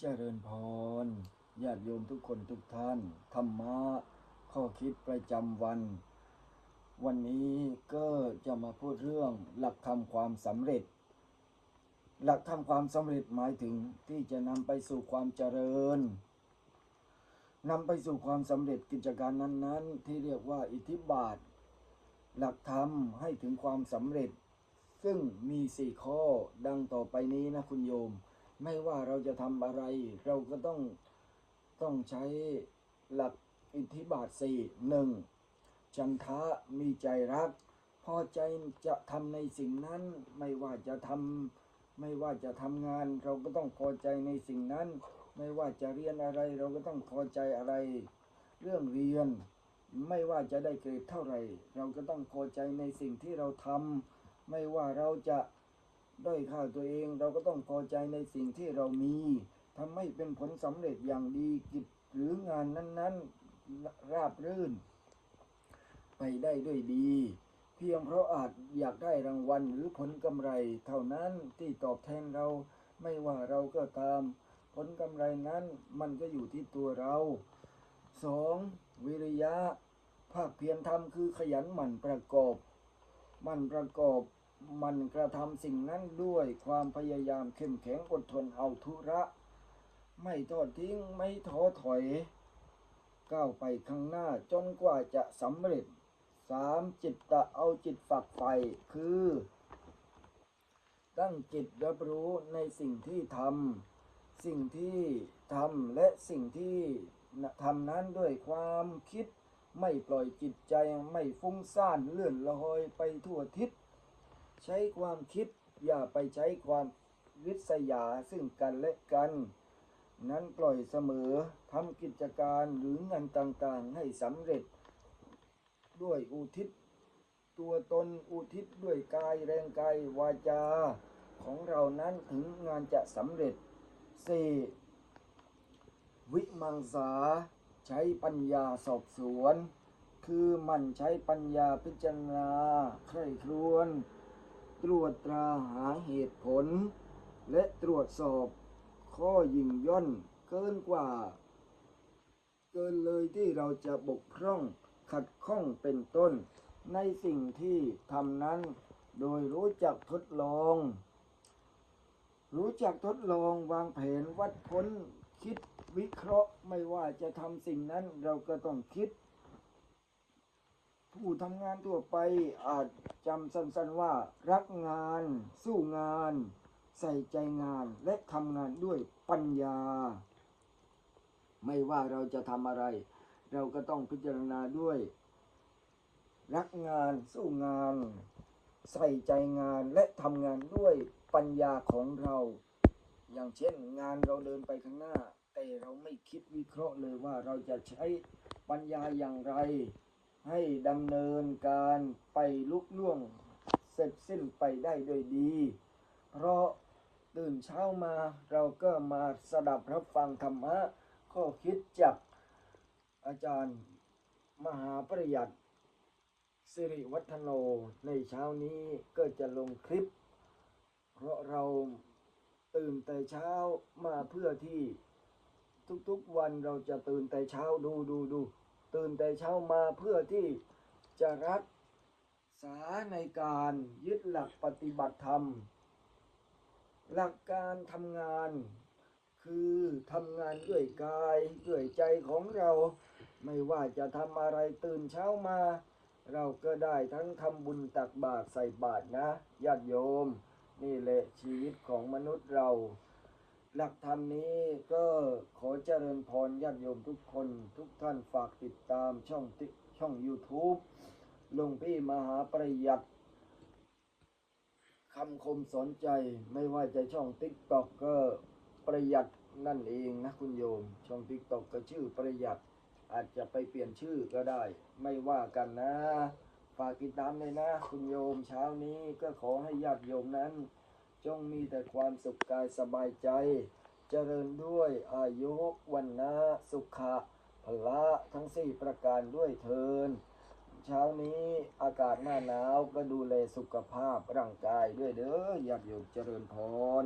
เจริญพรญาติโยมทุกคนทุกท่าน ธรรมะ ข้อคิดประจำวัน วันนี้ก็จะมาพูดเรื่องหลักธรรมความสำเร็จ หลักธรรมความสำเร็จหมายถึงที่จะนำไปสู่ความเจริญนำไปสู่ความสำเร็จกิจการนั้น ๆ ที่เรียกว่าอิทธิบาท หลักธรรมให้ถึงความสำเร็จ ซึ่งมีสี่ข้อดังต่อไปนี้นะคุณโยม ไม่ว่าเราจะทำอะไร เราก็ต้องต้องใช้หลักอิทธิบาทสี่หนึ่งจันทะมีใจรัก พอใจจะทำในสิ่งนั้น ไม่ว่าจะทำไม่ว่าจะทำงาน เราก็ต้องพอใจในสิ่งนั้น ไม่ว่าจะเรียนอะไร เราก็ต้องพอใจอะไร เรื่องเรียน ไม่ว่าจะได้เกรดเท่าไหร่ เราก็ต้องพอใจในสิ่งที่เราทำไม่ว่าเราจะ ด้อยค่าตัวเองเราก็ต้องพอใจในสิ่งที่เรามีทำให้เป็นผลสำเร็จอย่างดีกิจหรืองานนั้น ๆ ราบรื่น ไปได้ด้วยดี เพียงเพราะอาจอยากได้รางวัลหรือผลกำไร เท่านั้นที่ตอบแทนเราไม่ว่าเราก็ตาม ผลกำไรนั้นมันก็อยู่ที่ตัวเราสองวิริยะ ภาคเพียรทำคือขยันหมั่นประกอบมั่นประกอบ มันกระทำสิ่งนั้นด้วยความพยายามเข้มแข็งอดทนเอาธุระ ไม่ทอดทิ้งไม่ท้อถอย ก้าวไปข้างหน้าจนกว่าจะสำเร็จสามจิตตะเอาจิตฝักใฝ่คือ ตั้งจิตรับรู้ในสิ่งที่ทำสิ่งที่ทำและสิ่งที่ทำนั้นด้วยความคิด ไม่ปล่อยจิตใจไม่ฟุ้งซ่านเลื่อนลอยไปทั่วทิศ ใช้ความคิดอย่าไปใช้ความริษยาซึ่งกันและกัน นั้นปล่อยเสมอทำกิจการหรืองานต่างๆให้สำเร็จ ด้วยอุทิศ ตัวตนอุทิศด้วยกายแรงกายวาจา ของเรานั้นถึงงานจะสำเร็จ 4. วิมังสาใช้ปัญญาสอบสวน คือมันใช้ปัญญาพิจารณาใคร่ครวญ ตรวจตราหาเหตุผล และตรวจสอบข้อยิ่งย่อนเกินกว่า เกินเลยที่เราจะบกพร่องขัดข้องเป็นต้น ในสิ่งที่ทำนั้น โดยรู้จักทดลอง รู้จักทดลองวางแผนวัดพ้นคิดวิเคราะห์ไม่ว่าจะทำสิ่งนั้นเราก็ต้องคิด ผู้ทำงานทั่วไปอาจจำสั้นๆว่า รักงาน สู้งาน ใส่ใจงานและทำงานด้วยปัญญา ไม่ว่าเราจะทำอะไร เราก็ต้องพิจารณาด้วย รักงานสู้งาน ใส่ใจงานและทำงานด้วยปัญญาของเรา อย่างเช่นงานเราเดินไปข้างหน้า แต่เราไม่คิดวิเคราะห์เลยว่าเราจะใช้ปัญญาอย่างไร ให้ดำเนินการไปลุกล่วงเสร็จสิ้นไปได้โดยดี เพราะตื่นเช้ามาเราก็มาสดับรับฟังธรรมะข้อคิดจากอาจารย์มหาประหยัดสิริวัฒโนในเช้านี้ก็จะลงคลิป เพราะเราตื่นแต่เช้ามาเพื่อที่ทุกๆวันเราจะตื่นแต่เช้าดูดูดู ตื่นแต่เช้ามาเพื่อที่จะรักษาในการยึดหลักปฏิบัติธรรม หลักการทำงาน คือทำงานด้วยกายด้วยใจของเรา ไม่ว่าจะทำอะไรตื่นเช้ามา เราก็ได้ทั้งทำบุญตักบาตรใส่บาตรนะญาติโยม นี่แหละชีวิตของมนุษย์เรา หลักธรรมนี้ก็ขอเจริญพรญาติโยมทุกคนทุกท่านฝากติดตามช่องติช่อง YouTube หลวงพี่มหาประหยัดคำคมสอนใจไม่ว่าจะช่องติ๊กตอกก็ประหยัดนั่นเองนะคุณโยม ช่องติ๊กตอกก็ชื่อประหยัด อาจจะไปเปลี่ยนชื่อก็ได้ ไม่ว่ากันนะ ฝากติดตามเลยนะ คุณโยมเช้านี้ก็ขอให้ญาติโยมนั้น จงมีแต่ความสุขกายสบายใจ เจริญด้วยอายุวันนะสุขะพละทั้งสี่ประการด้วยเทิน เช้านี้อากาศหน้าหนาวก็ดูแลสุขภาพร่างกายด้วยเด้ออยากอยู่เจริญพร